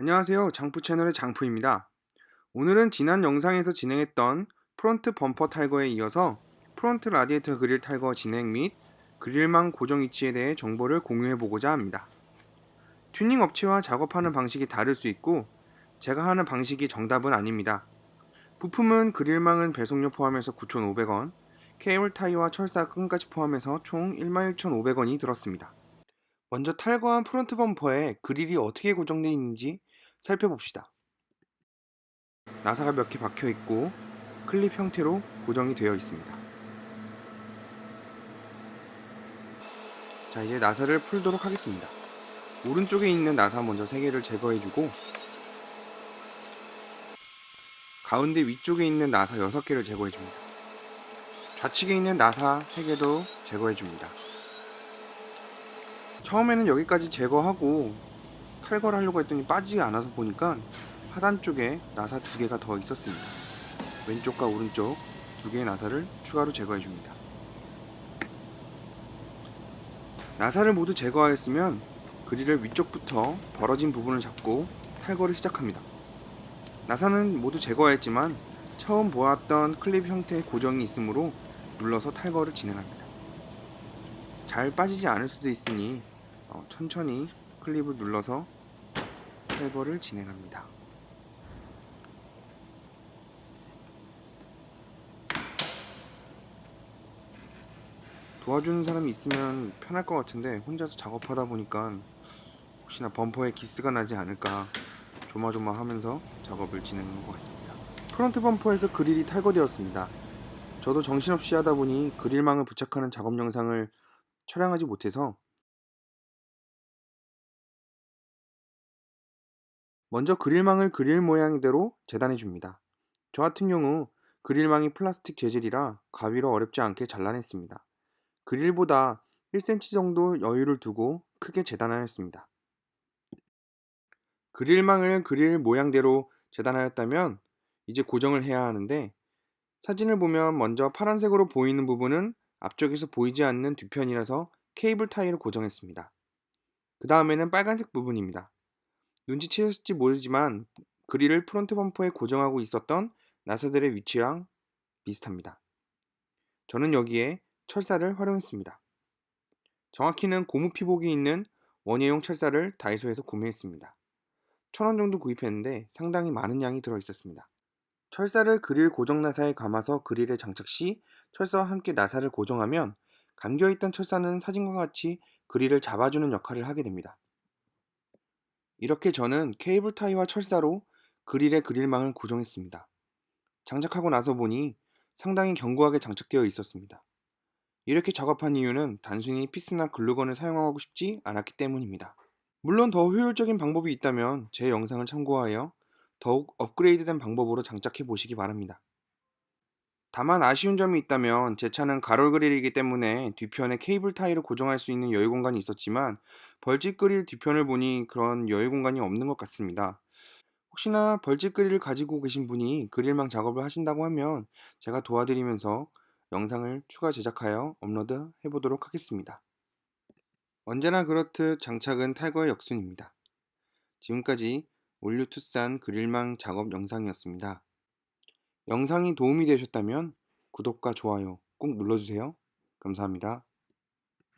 안녕하세요. 장프 채널의 장프입니다. 오늘은 지난 영상에서 진행했던 프론트 범퍼 탈거에 이어서 프론트 라디에이터 그릴 탈거 진행 및 그릴망 고정 위치에 대해 정보를 공유해 보고자 합니다. 튜닝 업체와 작업하는 방식이 다를 수 있고 제가 하는 방식이 정답은 아닙니다. 부품은 그릴망은 배송료 포함해서 9,500원, 케이블 타이와 철사 끈까지 포함해서 총 11,500원이 들었습니다. 먼저 탈거한 프론트 범퍼에 그릴이 어떻게 고정되어 있는지 살펴봅시다. 나사가 몇 개 박혀 있고 클립 형태로 고정이 되어 있습니다. 자, 이제 나사를 풀도록 하겠습니다. 오른쪽에 있는 나사 먼저 3개를 제거해주고 가운데 위쪽에 있는 나사 6개를 제거해줍니다. 좌측에 있는 나사 3개도 제거해줍니다. 처음에는 여기까지 제거하고 탈거를 하려고 했더니 빠지지 않아서 보니까 하단 쪽에 나사 두 개가 더 있었습니다. 왼쪽과 오른쪽 두 개의 나사를 추가로 제거해 줍니다. 나사를 모두 제거하였으면 그릴을 위쪽부터 벌어진 부분을 잡고 탈거를 시작합니다. 나사는 모두 제거하였지만 처음 보았던 클립 형태의 고정이 있으므로 눌러서 탈거를 진행합니다. 잘 빠지지 않을 수도 있으니 어, 천천히 클립을 눌러서 탈거를 진행합니다. 도와주는 사람이 있으면 편할 것 같은데 혼자서 작업하다 보니까 혹시나 범퍼에 기스가 나지 않을까 조마조마 하면서 작업을 진행하는 것 같습니다. 프론트 범퍼에서 그릴이 탈거되었습니다. 저도 정신없이 하다 보니 그릴망을 부착하는 작업 영상을 촬영하지 못해서 먼저 그릴망을 그릴 모양대로 재단해 줍니다. 저 같은 경우 그릴망이 플라스틱 재질이라 가위로 어렵지 않게 잘라냈습니다. 그릴보다 1cm 정도 여유를 두고 크게 재단하였습니다. 그릴망을 그릴 모양대로 재단하였다면 이제 고정을 해야 하는데 사진을 보면 먼저 파란색으로 보이는 부분은 앞쪽에서 보이지 않는 뒤편이라서 케이블 타이를 고정했습니다. 그 다음에는 빨간색 부분입니다. 눈치채셨을지 모르지만 그릴을 프론트 범퍼에 고정하고 있었던 나사들의 위치랑 비슷합니다. 저는 여기에 철사를 활용했습니다. 정확히는 고무 피복이 있는 원예용 철사를 다이소에서 구매했습니다. 천 원 정도 구입했는데 상당히 많은 양이 들어 있었습니다. 철사를 그릴 고정 나사에 감아서 그릴에 장착 시 철사와 함께 나사를 고정하면 감겨있던 철사는 사진과 같이 그릴을 잡아주는 역할을 하게 됩니다. 이렇게 저는 케이블 타이와 철사로 그릴의 그릴망을 고정했습니다. 장착하고 나서 보니 상당히 견고하게 장착되어 있었습니다. 이렇게 작업한 이유는 단순히 피스나 글루건을 사용하고 싶지 않았기 때문입니다. 물론 더 효율적인 방법이 있다면 제 영상을 참고하여 더욱 업그레이드된 방법으로 장착해 보시기 바랍니다. 다만 아쉬운 점이 있다면 제 차는 가롤 그릴이기 때문에 뒤편에 케이블 타이를 고정할 수 있는 여유 공간이 있었지만 벌집 그릴 뒤편을 보니 그런 여유 공간이 없는 것 같습니다. 혹시나 벌집 그릴을 가지고 계신 분이 그릴망 작업을 하신다고 하면 제가 도와드리면서 영상을 추가 제작하여 업로드 해보도록 하겠습니다. 언제나 그렇듯 장착은 탈거의 역순입니다. 지금까지 올류 투싼 그릴망 작업 영상이었습니다. 영상이 도움이 되셨다면 구독과 좋아요 꼭 눌러주세요. 감사합니다.